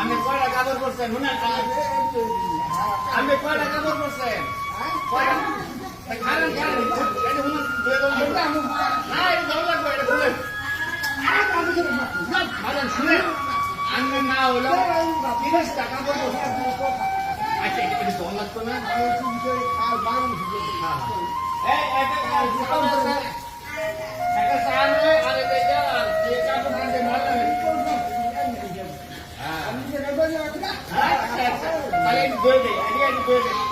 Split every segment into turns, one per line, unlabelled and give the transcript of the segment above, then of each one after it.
আমি কয়টা কাপড় পরছেন? শুনেন আমি কয়টা কাপড় পরছেন? Good day, I need a good day.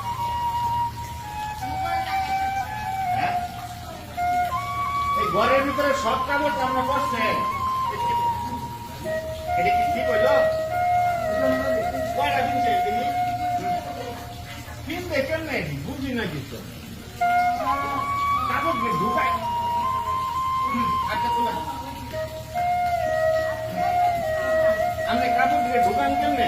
ঘরের ভিতরে সব কাপড় আমরা করছে। এটা কি ঠিক হইল? কয়টা কিনছে তুমি? কিনতে কাপড় আচ্ছা, দিয়ে ঢুকান কেমনে?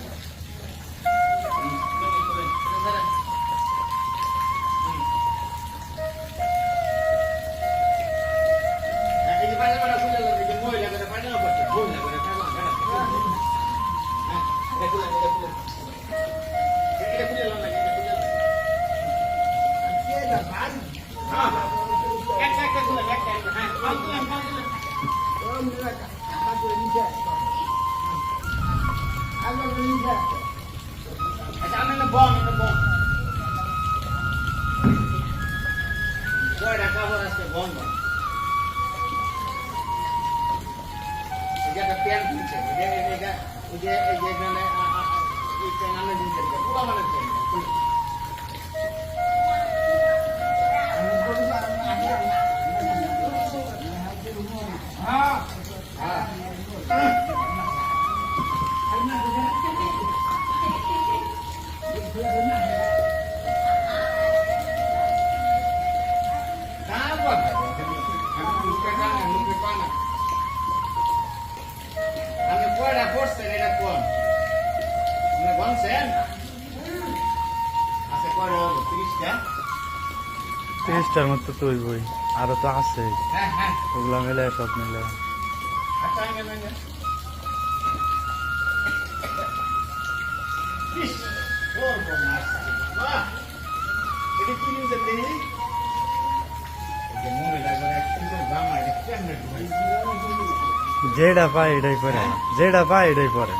Acha, I'm in the bomb, in the bomb. Boy, that cover has the bomb. এটা প্যান দিচ্ছে এটা এটা এটা এই যে এখানে এই চ্যানেলে দিচ্ছে পুরো মানে
তিরিশটার মতো তুই আরও তো আছে। ওগুলা মেলে সব মিলে। যেটা পায় এটাই পরে। যেটা পায় এটাই পরে।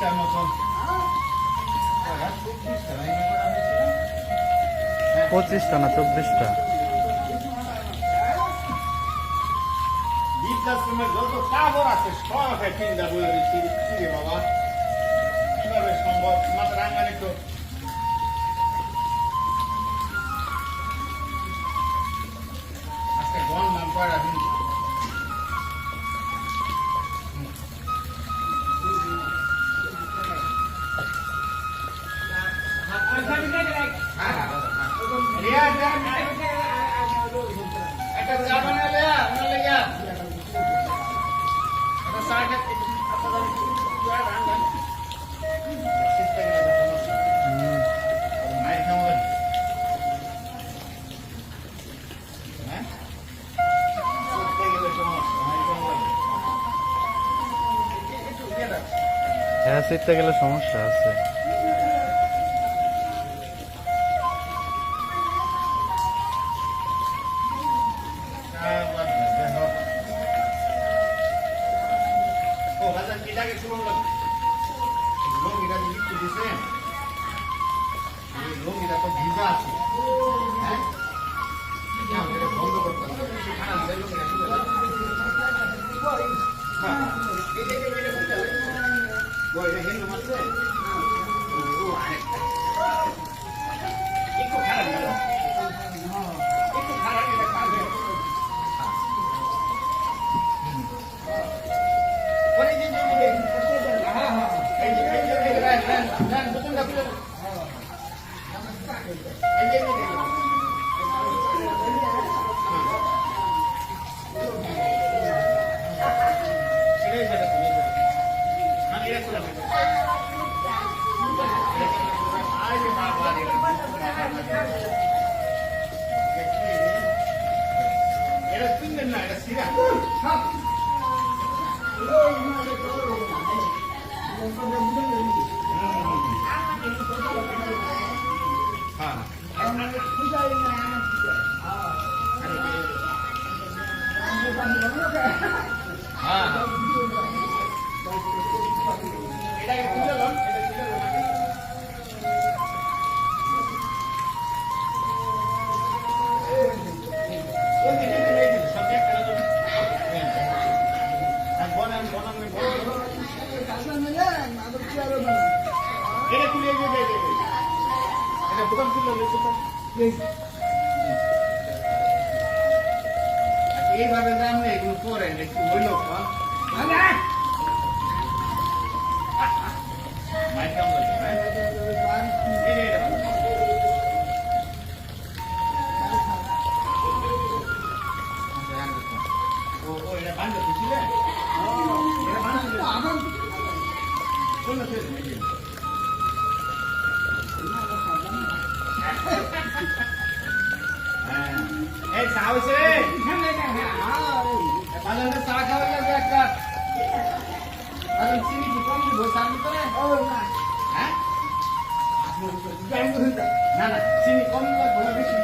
চল্লিশটার মতন
পঁচিশটা না চব্বিশটা
কীভাবে সম্ভব মাত্র রাঙ্গানি তো আজকে গণ নাম করা দিন হ্যাঁ সেটা গেলে সমস্যা
আছে
Ele é que lê, lê, lê, lê. এইভাবে নামলে এগুলো পরে একটু হইল আমার হ্যাঁ? না। না চিনি কম লাগবে না বেশি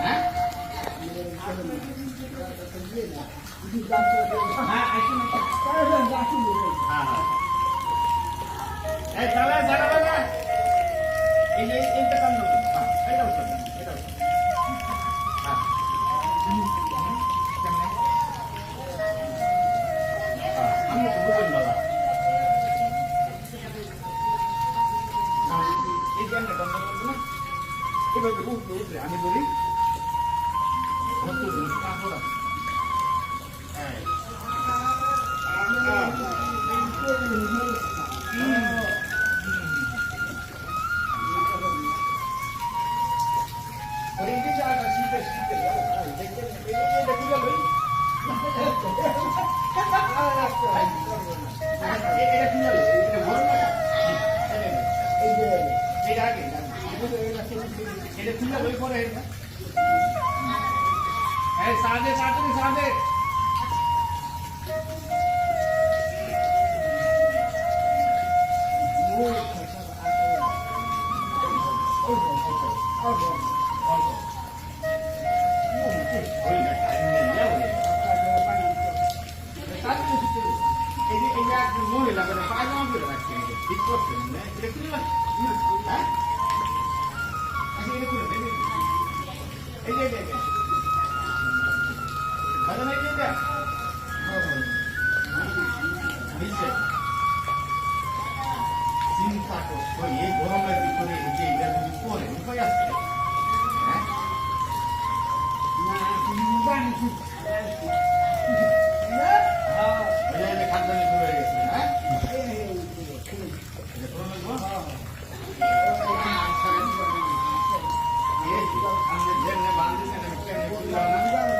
হ্যাঁ? হ্যাঁ, হ্যাঁ এই তাহলে এই যে আমি বলি এটা কি साधे साधे साधे. तो ये दोनों में दिखो रही मुझे इधर मुझे कौन है उनको याद है ये बांधे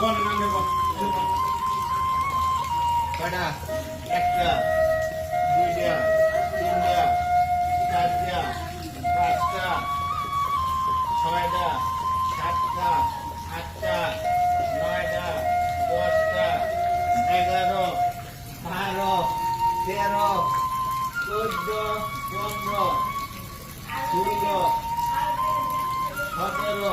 বল নামে বল কয়টা একটা দুইটা তিনটা চারটা পাঁচটা ছয়টা সাতটা আটটা নয়টা দশটা এগারো বারো তেরো চোদ্দ পনেরো ষোলো সতেরো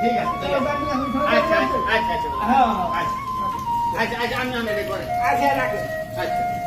ঠিক আছে আচ্ছা আচ্ছা আচ্ছা আচ্ছা আচ্ছা আমি আমি করে আচ্ছা রাখেন আচ্ছা